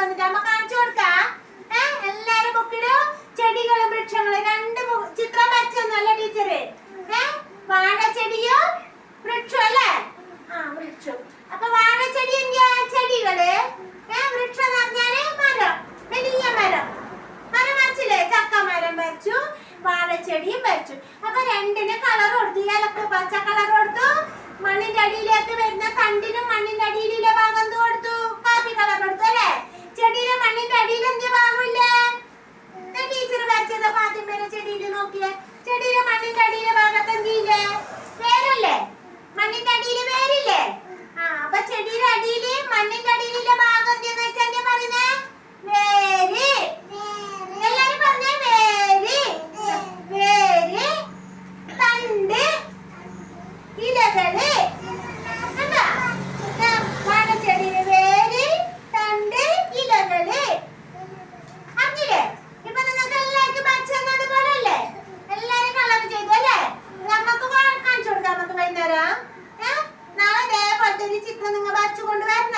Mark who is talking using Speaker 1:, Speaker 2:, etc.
Speaker 1: വന്നിട്ട് അമ്മ കാണിച്ചു കൊടുക്കാ. ഏഹ് എല്ലാരും ബുക്കിൽ ചെടികളും വൃക്ഷങ്ങളും രണ്ട് ചിത്രം വരച്ചൊന്നല്ല ടീച്ചറ്? ഏഹ് വാഴ ചെടിയോ വൃക്ഷം അല്ലേ? ആ വൃക്ഷം അപ്പൊ വാഴ ചെടി എന്തിയാ? ചെടികൾ. ഏഹ് വൃക്ഷം എന്ന് പറഞ്ഞാൽ മരം. വലിയ മരം. മരം വരച്ചില്ലേ? ചക്ക മരം വരച്ചു വാഴ വരച്ചു. അപ്പൊ രണ്ടിന് കളർ കൊടുത്തു ഇയാളൊക്കെ നോക്കിയേ? ചെടിയിലെ മണ്ണിന്റെ അടിയിലെ ഭാഗത്ത് എന്തില്ലേ? വേരല്ലേ? മണ്ണിന്റെ അടിയിൽ വേരില്ലേ? ആ അപ്പൊ ചെടിയുടെ അടിയിൽ മണ്ണിന്റെ അടിയിലെ ഭാഗം നിങ്ങൾ വരച്ചു കൊണ്ടുവരണ